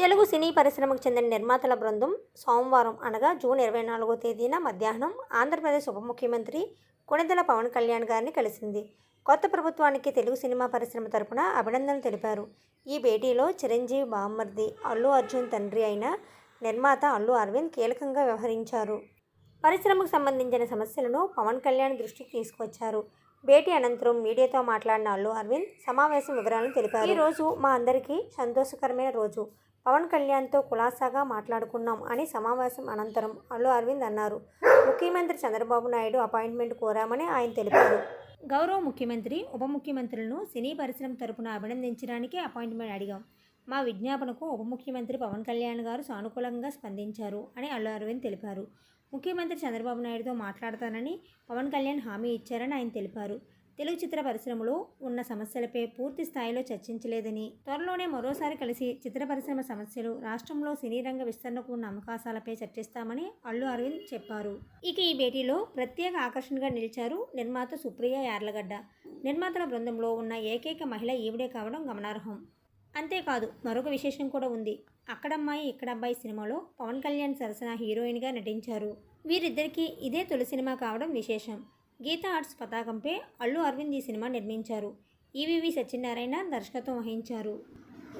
తెలుగు సినీ పరిశ్రమకు చెందిన నిర్మాతల బృందం సోమవారం అనగా జూన్ ఇరవై నాలుగో తేదీన మధ్యాహ్నం ఆంధ్రప్రదేశ్ ఉప ముఖ్యమంత్రి కొణిదెల పవన్ కళ్యాణ్ గారిని కలిసింది. కొత్త ప్రభుత్వానికి తెలుగు సినిమా పరిశ్రమ తరపున అభినందనలు తెలిపారు. ఈ భేటీలో చిరంజీవి బామ్మర్ది అల్లు అర్జున్ తండ్రి అయిన నిర్మాత అల్లు అరవింద్ కీలకంగా వ్యవహరించారు. పరిశ్రమకు సంబంధించిన సమస్యలను పవన్ కళ్యాణ్ దృష్టికి తీసుకొచ్చారు భేటీ అనంతరం మీడియాతో మాట్లాడిన అల్లు అరవింద్ సమావేశం వివరాలను తెలిపారు. ఈ రోజు మా అందరికీ సంతోషకరమైన రోజు. పవన్ కళ్యాణ్తో కులాసాగా మాట్లాడుకున్నాం అని సమావేశం అనంతరం అల్లు అరవింద్ అన్నారు. ముఖ్యమంత్రి చంద్రబాబు నాయుడు అపాయింట్మెంట్ కోరామని ఆయన తెలిపారు. గౌరవ ముఖ్యమంత్రి ఉప ముఖ్యమంత్రులను సినీ పరిశ్రమ తరపున అభినందించడానికి అపాయింట్మెంట్ అడిగాం. మా విజ్ఞాపనకు ఉప ముఖ్యమంత్రి పవన్ కళ్యాణ్ గారు సానుకూలంగా స్పందించారు అని అల్లు అరవింద్ తెలిపారు. ముఖ్యమంత్రి చంద్రబాబు నాయుడుతో మాట్లాడతానని పవన్ కళ్యాణ్ హామీ ఇచ్చారని ఆయన తెలిపారు. తెలుగు చిత్ర పరిశ్రమలో ఉన్న సమస్యలపై పూర్తి స్థాయిలో చర్చించలేదని త్వరలోనే మరోసారి కలిసి చిత్ర పరిశ్రమ సమస్యలు రాష్ట్రంలో సినీ రంగ విస్తరణకు ఉన్న అవకాశాలపై చర్చిస్తామని అల్లు అరవింద్ చెప్పారు. ఇక ఈ భేటీలో ప్రత్యేక ఆకర్షణగా నిలిచారు నిర్మాత సుప్రియ యార్లగడ్డ. నిర్మాతల బృందంలో ఉన్న ఏకైక మహిళ ఈవిడే కావడం గమనార్హం. అంతేకాదు మరొక విశేషం కూడా ఉంది. అక్కడమ్మాయి ఇక్కడబ్బాయి సినిమాలో పవన్ కళ్యాణ్ సరసన హీరోయిన్గా నటించారు. వీరిద్దరికీ ఇదే తొలి సినిమా కావడం విశేషం. గీతా ఆర్ట్స్ పతాకంపై అల్లు అరవింద్ ఈ సినిమా నిర్మించారు. ఈవీవి సత్యనారాయణ దర్శకత్వం వహించారు.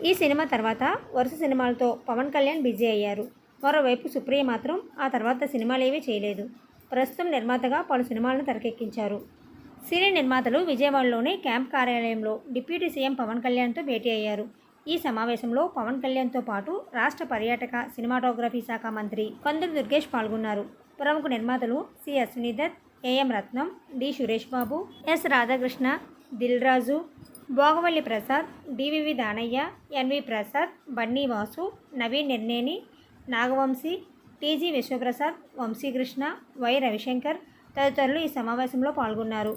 ఈ సినిమా తర్వాత వరుస సినిమాలతో పవన్ కళ్యాణ్ బిజీ అయ్యారు. మరోవైపు సుప్రియ మాత్రం ఆ తర్వాత సినిమాలేవీ చేయలేదు. ప్రస్తుతం నిర్మాతగా పలు సినిమాలను తెరకెక్కించారు. సినీ నిర్మాతలు విజయవాడలోని క్యాంప్ కార్యాలయంలో డిప్యూటీ సీఎం పవన్ కళ్యాణ్తో భేటీ అయ్యారు. ఈ సమావేశంలో పవన్ కళ్యాణ్తో పాటు రాష్ట్ర పర్యాటక సినిమాటోగ్రఫీ శాఖ మంత్రి కొందరు దుర్గేష్ పాల్గొన్నారు. ప్రముఖ నిర్మాతలు C Ashwini Dutt AM Ratnam D Suresh Babu S Radhakrishna Dil Raju Bhogavalli Prasad DVV Danayya NV Prasad Bunny Vasu Naveen Nirneni Nagavamsi TG Vishwaprasad Vamsikrishna Y Ravishankar తదితరులు ఈ సమావేశంలో పాల్గొన్నారు.